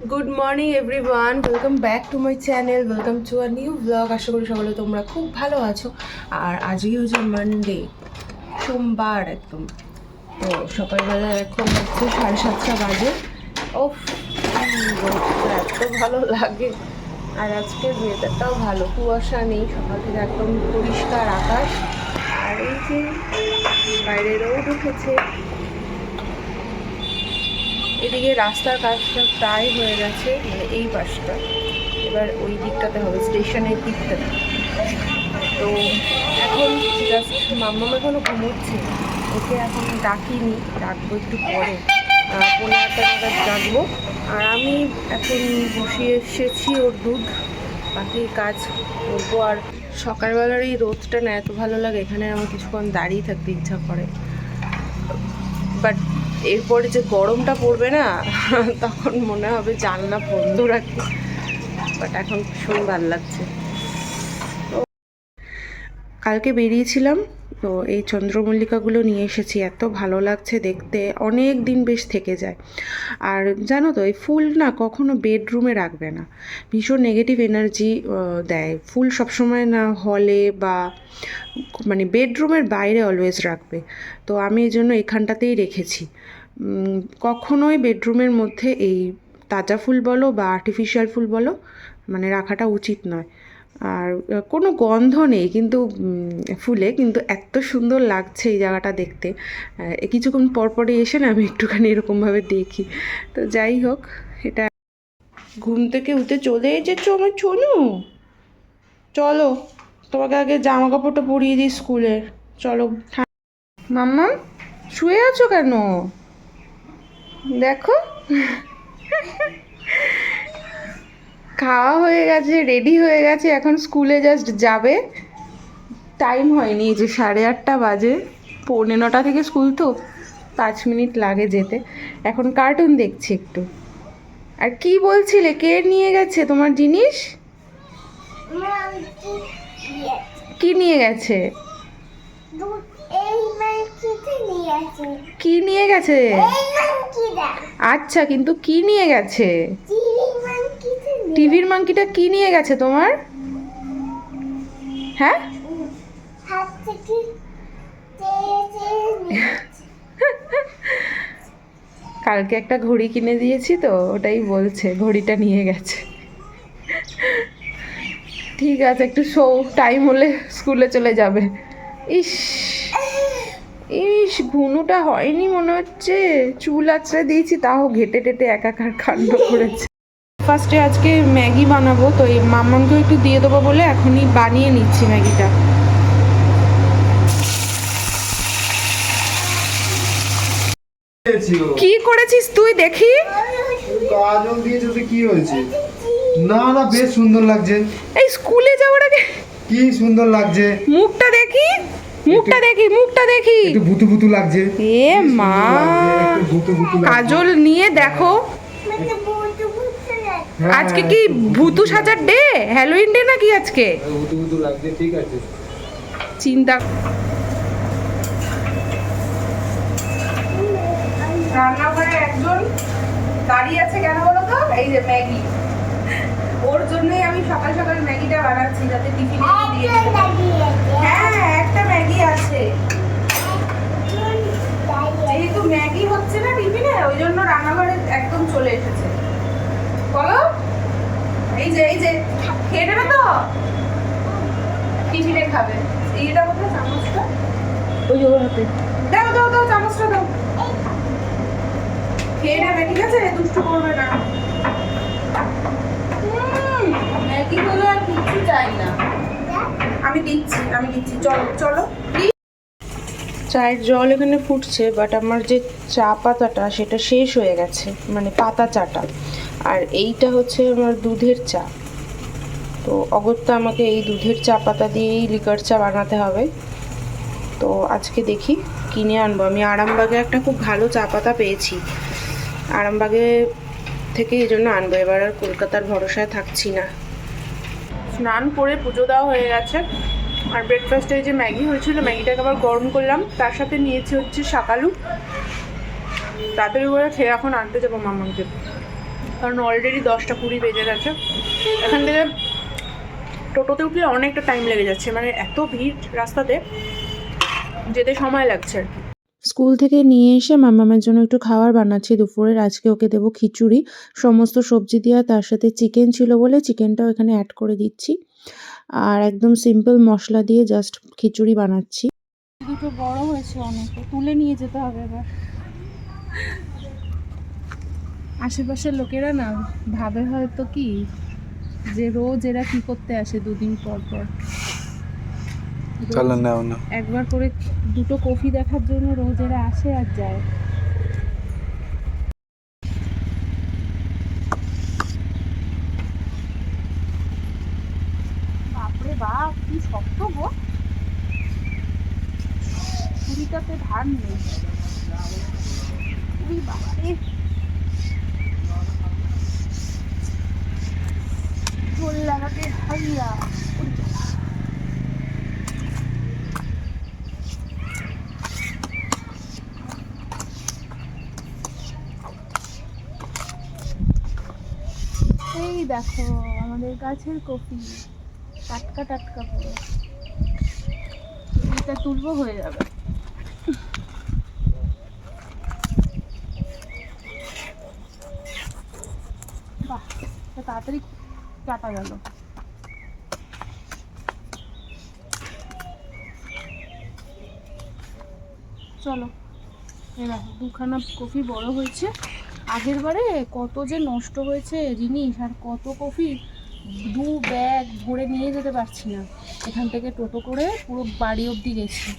Good morning everyone welcome back to my channel welcome to a new blog আশা করি সকলে তোমরা খুব ভালো আছো। আর আজকে হচ্ছে মানডে সোমবার একদম। তো সকালবেলা এখন হচ্ছে সাড়ে সাতটা বাজে। ও এত ভালো লাগে। আর আজকের ওয়েদারটাও ভালো। কুয়াশা নেই, সকাল থেকে একদম পরিষ্কার আকাশ। আর এই যে বাইরে রোদ উঠেছে। এদিকে রাস্তার কাজটা প্রায় হয়ে গেছে মানে এই পাশটা। এবার ওই দিকটাতে হবে, স্টেশনের দিকটাতে। তো এখন জাস্ট মাম্মাম এখনও ঘুমোচ্ছে। ওকে এখন ডাকিনি, ডাকবো একটু পরে। পনেরো আটটা নাগাদ ডাকবো। আর আমি এখন বসিয়ে এসেছি ওর দুধ, বাকি কাজ করব। আর সকালবেলার এই রোদটা না এত ভালো লাগে, এখানে আমার কিছুক্ষণ দাঁড়িয়ে থাকতে ইচ্ছা করে। বাট এরপরে যে গরমটা পড়বে না, তখন মনে হবে জানলা বন্ধ রাখি বাট এখন ভীষণ ভালো লাগছে। কালকে বেরিয়েছিলাম তো এই চন্দ্রমল্লিকাগুলো নিয়ে এসেছি, এত ভালো লাগছে দেখতে, অনেক দিন বেশ থেকে যায়। আর জানো তো, এই ফুল না কখনো বেডরুমে রাখবে না। ভীষণ নেগেটিভ এনার্জি দেয়। ফুল সবসময় না হলে বা মানে বেডরুমের বাইরে অলওয়েজ রাখবে। তো আমি এই জন্য এখানটাতেই রেখেছি। কখনোই বেডরুমের মধ্যে এই তাজা ফুল বলো বা আর্টিফিশিয়াল ফুল বলো মানে রাখাটা উচিত নয়। আর কোনো গন্ধ নেই, কিন্তু ফুলে, কিন্তু এত সুন্দর লাগছে এই জায়গাটা দেখতে। কিছুক্ষণ পরপরই এসে না আমি একটুখানি এরকমভাবে দেখি। তো যাই হোক, এটা ঘুম থেকে উঠে চলে এসেছ আমার চনু চলো, তোমাকে আগে জামা কাপড়টা পরিয়ে দিই স্কুলের। চলো মাম্মা, শুয়ে আছো কেন? দেখো। খাওয়া হয়ে গেছে রেডি হয়ে গেছে এখন স্কুলে জাস্ট যাবে। টাইম হয়নি এই যে সাড়ে আটটা বাজে পৌনে নটা থেকে স্কুল তো পাঁচ মিনিট লাগে যেতে। এখন কার্টুন দেখছি একটু। আর কি বলছিলে কে নিয়ে গেছে তোমার জিনিস? কি নিয়ে গেছে? কি নিয়ে গেছে? আচ্ছা কিন্তু কি নিয়ে গেছে? টিভির মাংকিটা কি নিয়ে গেছে তোমার? হ্যাঁ? কালকে একটা ঘড়ি কিনে দিয়েছি তো, ওটাই বলছে, ঘড়িটা নিয়ে গেছে। ঠিক আছে, একটু শো, টাইম হলে স্কুলে চলে যাবে। ইস ইস, ঘুনুটা হয়নি মনে হচ্ছে। চুল আছড়ে দিয়েছি, তাও ঘেটে টেটে একাকার কাণ্ড করেছে। ফার্স্টে আজকে ম্যাগি বানাবো তো এই মাম্মামকেও একটু দিয়ে দেবো বলে এখনই বানিয়ে নিচ্ছি ম্যাগিটা। কি করেছিস তুই দেখি? কাজল দিয়েছে তো কি হয়েছে? না না বেশ সুন্দর লাগছে। এই স্কুলে যাওয়ার আগে কি সুন্দর লাগছে? মুখটা দেখি মুখটা দেখি মুখটা দেখি। একটু ভুতু ভুতু লাগছে। এ মা কাজল নিয়ে দেখো মানে বুঝতে বুঝতে লাগে হ্যাঁ, আজকে কি ভূতু সাজার ডে? হ্যালোইন ডে নাকি আজকে? ভুতু ভুতু লাগছে ঠিক আছে। চিন্তা রান্নাঘরে একজন দাঁড়িয়ে আছে কেন বলো তো? এই যে ম্যাগি। ওর জন্যই আমি সকাল সকাল ম্যাগিটা বানাচ্ছি যাতে টিফিনে দিয়ে হ্যাঁ একটা ম্যাগি আছে। যেহেতু ম্যাগি হচ্ছে না টিফিনে ওই জন্য রান্নাঘরে একদম চলে এসেছে বলো এই যে এই যে খেয়ে নেবে তো টিফিনে খাবে? এইটা কোথায় চামচটা। ওই ওর হাতে। দাও দাও দাও চামচটা দাও। খেয়ে নেবে ঠিক আছে? দুষ্টু করবে না। ম্যাগি হলো আর কিচ্ছু চাই না। আমি দিচ্ছি আমি দিচ্ছি। চলো চলো। চায়ের জল এখানে ফুটছে বাট আমার যে চা পাতাটা সেটা শেষ হয়ে গেছে মানে পাতা চাটা। আর এইটা হচ্ছে আমার দুধের চা। তো অগত্যা আমাকে এই দুধের চা পাতা দিয়েই লিকার চা বানাতে হবে। তো আজকে দেখি কিনে আনব। আমি আরামবাগে একটা খুব ভালো চা পাতা পেয়েছি। আরামবাগে থেকে এই জন্য আনব। এবার আর কলকাতার ভরসায় থাকছি না। স্নান করে পুজো দেওয়া হয়ে গেছে। আর ব্রেকফাস্টে যে ম্যাগি হয়েছিল, ম্যাগিটাকে আবার গরম করলাম। তার সাথে নিয়েছি হচ্ছে শাকালু তাড়াতাড়ি করে খেয়ে এখন আনতে যাব মামাকে। কারণ অলরেডি দশটা কুড়ি বেজে গেছে। এখান থেকে টোটোতে উঠলে অনেকটা টাইম লেগে যাচ্ছে। মানে এত ভিড় রাস্তাতে যেতে সময় লাগছে আর কি। স্কুল থেকে নিয়ে এসে মামামের জন্য একটু খাবার বানাচ্ছি। দুপুরের আজকে ওকে দেবো খিচুড়ি। সমস্ত সবজি দেওয়া তার সাথে চিকেন ছিল বলে চিকেনটাও এখানে অ্যাড করে দিচ্ছি। আর একদম সিম্পল মশলা দিয়ে জাস্ট খিচুড়ি বানাচ্ছি। দুটো বড় হয়েছে অনেক তুলে নিয়ে যেতে হবে এবার। আশেপাশের লোকেরা না ভাবে হয়তো কি যে রোজ এরা কি করতে আসে দুদিন পর পর। চলো নাও না। একবার করে দুটো কফি দেখার জন্য রোজ এরা আসে আর যায়। বাপরে বাপ কি শক্ত গো। ধার নেই। বাবারে এই দেখো, আমাদের গাছের কপি। টাটকা টাটকা পুরো এটা তুলবো হয়ে যাবে। বাহ তাড়াতাড়ি কাটা গেল। চলো। দেখো, দুখানা কফি বড় হয়েছে। আগের বারে কত যে নষ্ট হয়েছে জিনিস আর কত কফি দু ব্যাগ ভরে নিয়ে যেতে পারছি না। এখান থেকে টোটো করে পুরো বাড়ি অবধি গেছি।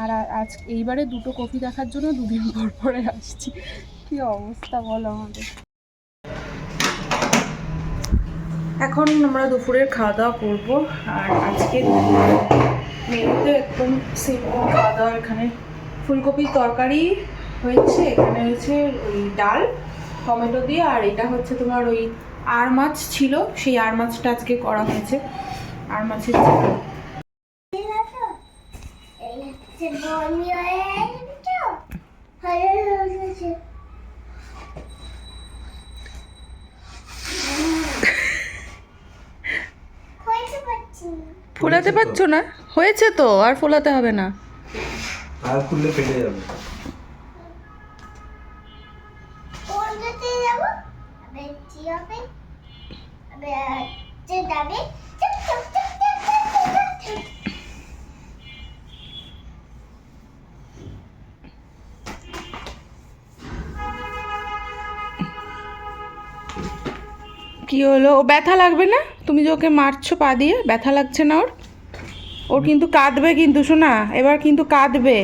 আর আজ এইবারে দুটো কফি দেখার জন্য দুদিন পর পরে আসছি। কি অবস্থা বলো আমাদের? এখন আমরা দুপুরের খাওয়া দাওয়া করব। আর আজকে মেনুতে একদম সিম্পল খাওয়া দাওয়া এখানে ফুলকপির তরকারি হয়েছে এখানে হয়েছে ওই ডাল টমেটো দিয়ে আর এটা হচ্ছে তোমার ওই আর মাছ ছিল সেই আর মাছটা আজকে করা হয়েছে। আর মাছের ফোলাতে পারছ না? হয়েছে তো আর ফোলাতে হবে না। আর খুললে ফেটে যাবে। কি হলো? ও ব্যথা লাগবে না? তুমি যে ওকে মারছো পা দিয়ে, ব্যথা লাগছে না ওর? ওর কিন্তু কাঁদবে কিন্তু শোনা এবার কিন্তু কাঁদবে।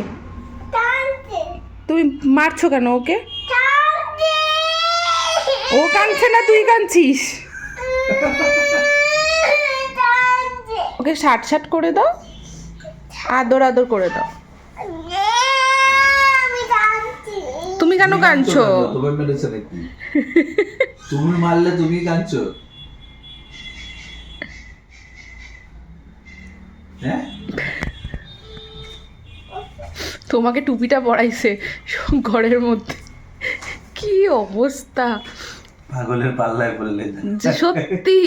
তুমি মারছো কেন ওকে? ও কাঁদছে না তুই কাঁদছিস? ওকে শার্ট শার্ট করে দাও। আদর আদর করে দাও। তুমি কেন কাঁদছো তুমি মারলে তুমি কাঁদছো? তোমাকে টুপিটা পরাইছে ঘরের মধ্যে। কি অবস্থা? পাগলের পাল্লায় পড়লে। সত্যি।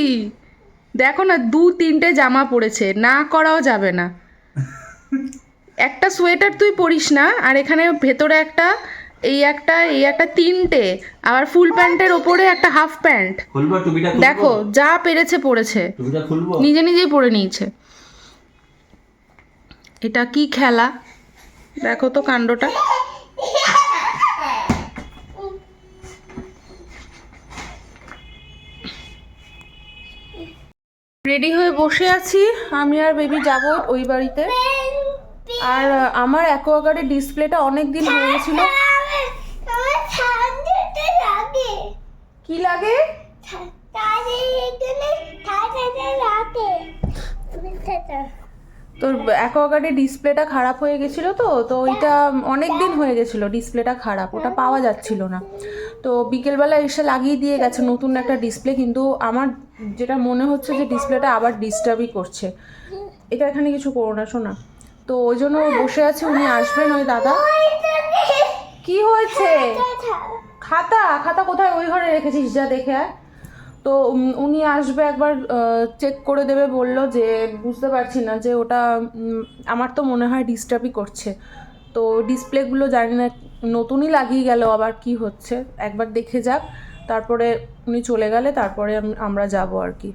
দেখো না দু তিনটে জামা পড়েছে না করাও যাবে না। একটা সোয়েটার তুই পরিস না আর এখানে ভেতরে একটা এই একটা এই একটা তিনটে আবার ফুল প্যান্টের ওপরে একটা হাফ প্যান্ট? দেখো যা পেরেছে পড়েছে। নিজে নিজেই পরে নিয়েছে। এটা কি খেলা? দেখো তো কাণ্ডটা। রেডি হয়ে বসে আছি। আমি আর বেবি যাব ওই বাড়িতে। আর আমার অ্যাকোয়াগার্ডের ডিসপ্লেটা অনেক দিন হয়ে গেছিল। কি লাগে? লাগে তোর অ্যাকোয়াগার্ডের ডিসপ্লেটা খারাপ হয়ে গেছিল তো তো ওইটা অনেক দিন হয়ে গেছিল ডিসপ্লেটা খারাপ, ওটা পাওয়া যাচ্ছিল না। তো বিকেলবেলা এসে লাগিয়ে দিয়ে গেছে, নতুন একটা ডিসপ্লে, কিন্তু আমার যেটা মনে হচ্ছে যে ডিসপ্লেটা আবার ডিস্টার্বই করছে। এটা এখানে কিছু করো না, শোনা। তো ওই জন্য বসে আছে, উনি আসবেন, ওই দাদা। কি হয়েছে? খাতা খাতা কোথায়? ওই ঘরে রেখেছিস যা, দেখে আয়। তো উনি আসবে একবার চেক করে দেবে, বলল যে, বুঝতে পারছি না যে ওটা আমার তো মনে হয় ডিস্টার্বই করছে। তো ডিসপ্লেগুলো জানি না, নতুনই লাগিয়ে গেল, আবার কি হচ্ছে? একবার দেখে যাক। তারপরে উনি চলে গেলে, তারপরে আমরা যাব আর কি।